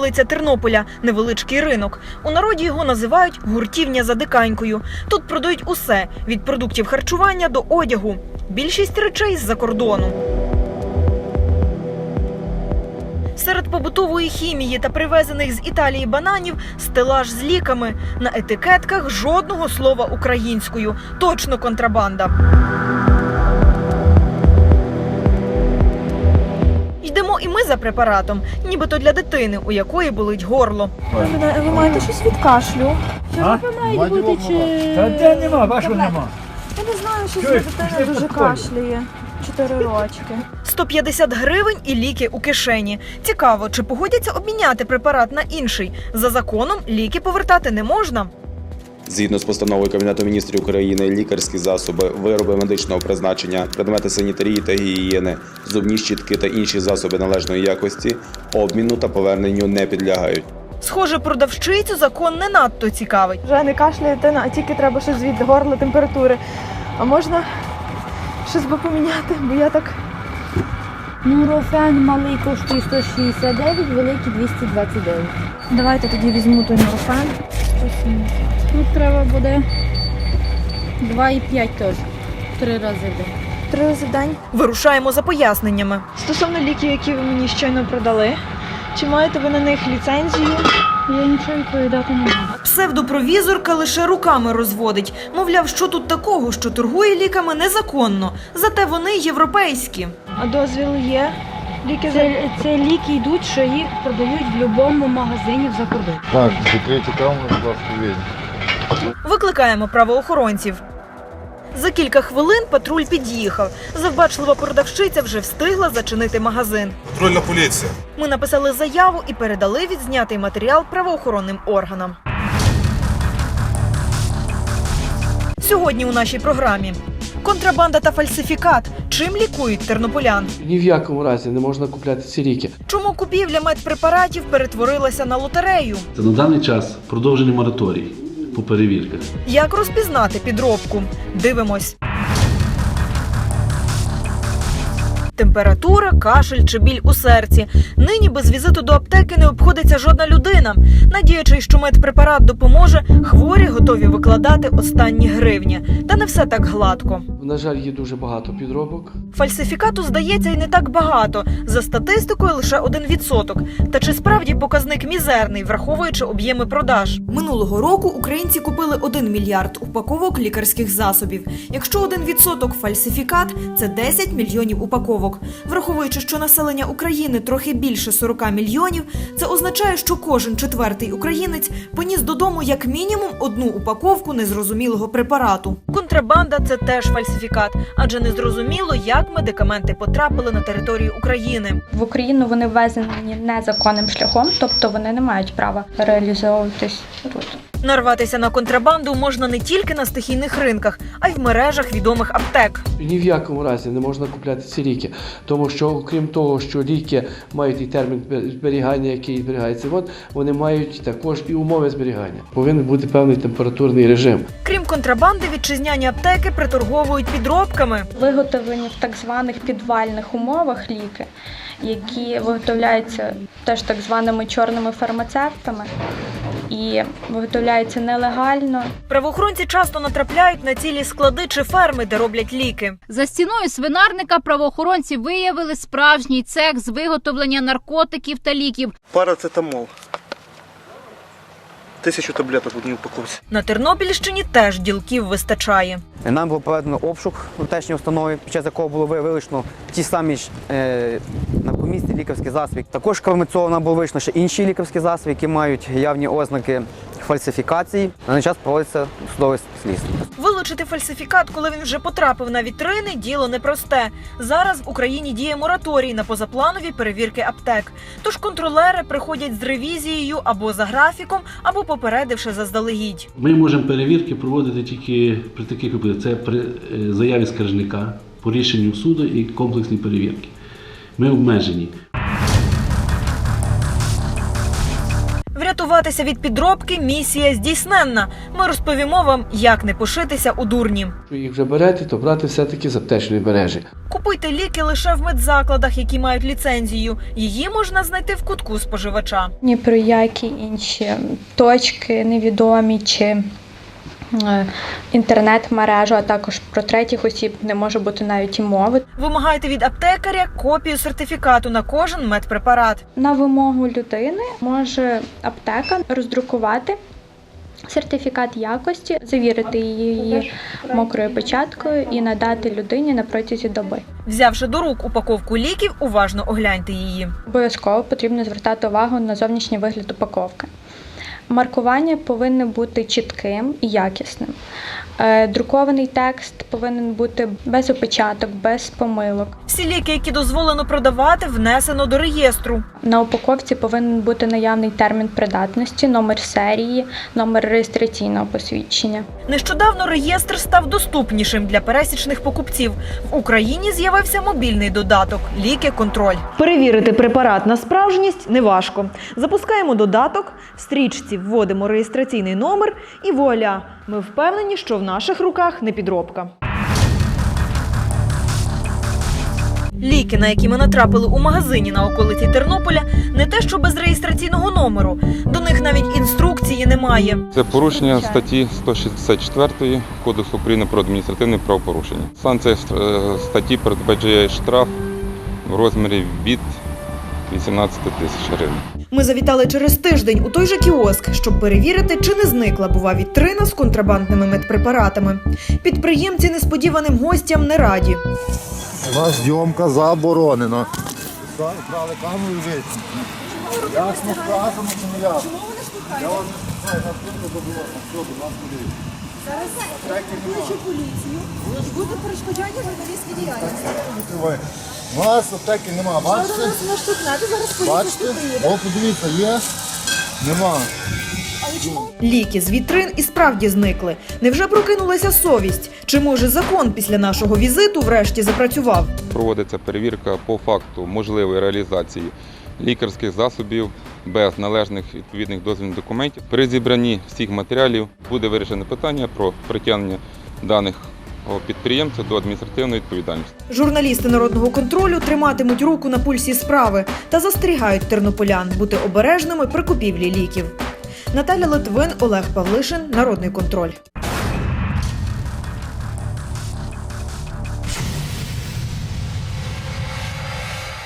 Столиця Тернополя, невеличкий ринок. У народі його називають гуртівня за диканькою. Тут продають усе від продуктів харчування до одягу. Більшість речей з-за кордону. Серед побутової хімії та привезених з Італії бананів стелаж з ліками. На етикетках жодного слова українською. Точно контрабанда. Йдемо і ми за препаратом, нібито для дитини, у якої болить горло. Ви, маєте щось від кашлю? А? ви бути чи. Та де нема, вашого нема. Я не знаю, що Чуєш, дитина дуже кашляє. Чотири рочки. 150 гривень і ліки у кишені. Цікаво, чи погодяться обміняти препарат на інший. За законом ліки повертати не можна. Згідно з постановою Кабінету міністрів України, лікарські засоби, вироби медичного призначення, предмети санітарії та гігієни, зубні щітки та інші засоби належної якості обміну та поверненню не підлягають. Схоже, продавщицю закон не надто цікавить. Вже не кашляє дитина, а тільки треба щось від горла, температури. А можна щось би поміняти, бо я так. Нурофен малий коштує 169, великий 229. Давайте тоді візьму той норофен. Тут треба буде 2,5 теж. Три рази в день. Три рази в день. Вирушаємо за поясненнями. Стосовно ліків, які ви мені щойно продали, чи маєте ви на них ліцензію? Я нічого відповідати не можу. Псевдопровізорка лише руками розводить. Мовляв, що тут такого, що торгує ліками незаконно. Зате вони європейські. А дозвіл є? Ліки за Це, це ліки йдуть, що їх продають в будь-якому магазині за кордон. Так, закрийте камеру, будь ласка, вийдіть. Викликаємо правоохоронців. За кілька хвилин патруль під'їхав. Завбачлива продавщиця вже встигла зачинити магазин. Патрульна поліція. Ми написали заяву і передали відзнятий матеріал правоохоронним органам. Сьогодні у нашій програмі контрабанда та фальсифікат. Чим лікують тернополян? Ні в якому разі не можна купляти ці ліки. Чому купівля медпрепаратів перетворилася на лотерею? Це на даний час продовжений мораторій по перевірках. Як розпізнати підробку? Дивимось. Температура, кашель чи біль у серці. Нині без візиту до аптеки не обходиться жодна людина. Надіючись, що медпрепарат допоможе, хворі готові викладати останні гривні. Та не все так гладко. На жаль, є дуже багато підробок. Фальсифікату здається і не так багато. За статистикою лише один відсоток. Та чи справді показник мізерний, враховуючи об'єми продаж? Минулого року українці купили 1 мільярд упаковок лікарських засобів. Якщо один відсоток фальсифікат, це 10 мільйонів упаковок. Враховуючи, що населення України трохи більше 40 мільйонів, це означає, що кожен четвертий українець поніс додому як мінімум одну упаковку незрозумілого препарату. Контрабанда це теж фальсифікат, адже незрозуміло, як медикаменти потрапили на територію України. В Україну вони ввезені незаконним шляхом, тобто вони не мають права реалізовуватись тут. Нарватися на контрабанду можна не тільки на стихійних ринках, а й в мережах відомих аптек. Ні в якому разі не можна купляти ці ліки, тому що окрім того, що ліки мають і термін зберігання, який зберігається, от, вони мають також і умови зберігання. Повинен бути певний температурний режим. Крім контрабанди, вітчизняні аптеки приторговують підробками. Виготовлені в так званих підвальних умовах ліки, які виготовляються теж так званими чорними фармацевтами і виготовляються нелегально. Правоохоронці часто натрапляють на цілі склади чи ферми, де роблять ліки. За стіною свинарника правоохоронці виявили справжній цех з виготовлення наркотиків та ліків. Парацетамол. Тисячу таблеток в одній упаковці. На Тернопільщині теж ділків вистачає. Нам було проведено обшук у установи, під час якого було вилучено ті самі ж е, наркомісні лікарські засоби. Також крім цього нам було вилучено ще інші лікарські засоби, які мають явні ознаки фальсифікації. На даний час проводиться судове слідство. Вилучити фальсифікат, коли він вже потрапив на вітрини, діло непросте. Зараз в Україні діє мораторій на позапланові перевірки аптек. Тож контролери приходять з ревізією або за графіком, або попередивши заздалегідь. Ми можемо перевірки проводити тільки при таких випадках. Це при е, заяві скаржника по рішенню суду і комплексні перевірки. Ми обмежені. Врятуватися від підробки місія здійсненна. Ми розповімо вам, як не пошитися у дурні. Їх вже берете, то брати все-таки з аптечної мережі. Купуйте ліки лише в медзакладах, які мають ліцензію. Її можна знайти в кутку споживача. Ні про які інші точки невідомі чи інтернет-мережу, а також про третіх осіб не може бути навіть і мови. Вимагайте від аптекаря копію сертифікату на кожен медпрепарат. На вимогу людини може аптека роздрукувати сертифікат якості, завірити її мокрою печаткою і надати людині на протязі доби. Взявши до рук упаковку ліків, уважно огляньте її. Обов'язково потрібно звертати увагу на зовнішній вигляд упаковки. Маркування повинне бути чітким і якісним. Е, Друкований текст повинен бути без опечаток, без помилок. Всі ліки, які дозволено продавати, внесено до реєстру. На упаковці повинен бути наявний термін придатності, номер серії, номер реєстраційного посвідчення. Нещодавно реєстр став доступнішим для пересічних покупців. В Україні з'явився мобільний додаток Ліки контроль. Перевірити препарат на справжність неважко. Запускаємо додаток, в стрічці вводимо реєстраційний номер і вуаля. Ми впевнені, що в наших руках не підробка. Ліки, на які ми натрапили у магазині на околиці Тернополя, не те, що без реєстраційного номеру. До них навіть інструкції немає. Це порушення статті 164 Кодексу України про адміністративне правопорушення. Санкція е, статті передбачає штраф в розмірі від 18 тисяч гривень. Ми завітали через тиждень у той же кіоск, щоб перевірити, чи не зникла бува вітрина з контрабандними медпрепаратами. Підприємці несподіваним гостям не раді. У вас зйомка заборонена. Брали камеру і вийшли. Ясно чи не ясно? Я вас не все, будь ласка, дивіться. Зараз включу поліцію і буде перешкоджання журналістській діяльності. У нас аптеки нема, бачите? Бачите? О, подивіться, є? Нема. Ліки з вітрин і справді зникли. Невже прокинулася совість? Чи може закон після нашого візиту врешті запрацював? Проводиться перевірка по факту можливої реалізації лікарських засобів без належних відповідних дозвільних документів. При зібранні всіх матеріалів буде вирішено питання про притягнення даних підприємця до адміністративної відповідальності. Журналісти народного контролю триматимуть руку на пульсі справи та застерігають тернополян бути обережними при купівлі ліків. Наталя Литвин, Олег Павлишин, Народний контроль.